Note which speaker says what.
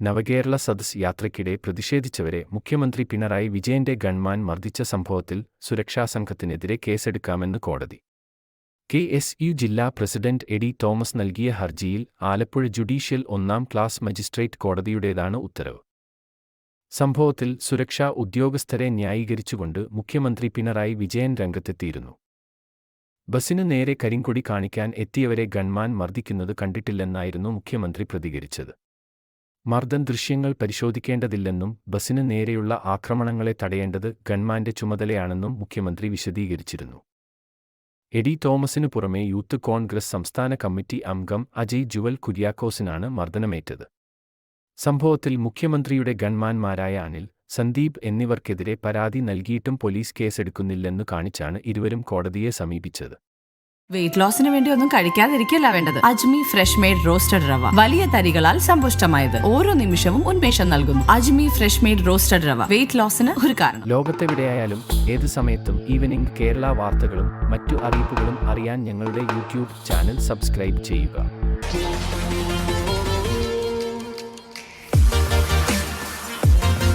Speaker 1: നവകേരള സദസ് യാത്രയ്ക്കിടെ പ്രതിഷേധിച്ചവരെ മുഖ്യമന്ത്രി പിണറായി വിജയന്റെ ഗൺമാൻ മർദ്ദിച്ച സംഭവത്തിൽ സുരക്ഷാ സംഘത്തിനെതിരെ കേസെടുക്കാമെന്ന് കോടതി. കെ എസ് യു ജില്ലാ പ്രസിഡന്റ് എഡി തോമസ് നൽകിയ ഹർജിയിൽ ആലപ്പുഴ ജുഡീഷ്യൽ ഒന്നാം ക്ലാസ് മജിസ്ട്രേറ്റ് കോടതിയുടേതാണ് ഉത്തരവ്. സംഭവത്തിൽ സുരക്ഷാ ഉദ്യോഗസ്ഥരെ ന്യായീകരിച്ചുകൊണ്ട് മുഖ്യമന്ത്രി പിണറായി വിജയൻ രംഗത്തെത്തിയിരുന്നു. ബസിനു നേരെ കരിങ്കൊടി കാണിക്കാൻ എത്തിയവരെ ഗൺമാൻ മർദ്ദിക്കുന്നത് കണ്ടിട്ടില്ലെന്നായിരുന്നു മുഖ്യമന്ത്രി പ്രതികരിച്ചത്. മർദ്ദൻ ദൃശ്യങ്ങൾ പരിശോധിക്കേണ്ടതില്ലെന്നും ബസിന് നേരെയുള്ള ആക്രമണങ്ങളെ തടയേണ്ടത് ഗൺമാന്റെ ചുമതലയാണെന്നും മുഖ്യമന്ത്രി വിശദീകരിച്ചിരുന്നു. എഡി തോമസിനു പുറമെ യൂത്ത് കോൺഗ്രസ് സംസ്ഥാന കമ്മിറ്റി അംഗം അജയ് ജുവൽ കുര്യാക്കോസിനാണ് മർദ്ദനമേറ്റത്. സംഭവത്തിൽ മുഖ്യമന്ത്രിയുടെ ഗൺമാന്മാരായ അനിൽ സന്ദീപ് എന്നിവർക്കെതിരെ പരാതി നൽകിയിട്ടും പോലീസ് കേസെടുക്കുന്നില്ലെന്നു കാണിച്ചാണ് ഇരുവരും കോടതിയെ സമീപിച്ചത്.
Speaker 2: വെയിറ്റ് ലോസിന് വേണ്ടി ഒന്നും കഴിക്കാതിരിക്കല്ല വേണ്ടത്. അജ്മി ഫ്രഷ് മെയ്ഡ് റോസ്റ്റഡ് റവ. വലിയ തരികളാൽ സമ്പുഷ്ടമായത്. ഓരോ നിമിഷവും ഉന്മേഷം നൽകുന്നു. Ajmi fresh made roasted rava. Weight ലോസിന് ഒരു കാരണം.
Speaker 1: ലോകത്തെവിടെയായാലും ഏത് സമയത്തും ഈവനിംഗ് കേരള വാർത്തകളും മറ്റു അറിയിപ്പുകളും അറിയാൻ ഞങ്ങളുടെ യൂട്യൂബ് ചാനൽ സബ്സ്ക്രൈബ് ചെയ്യുക.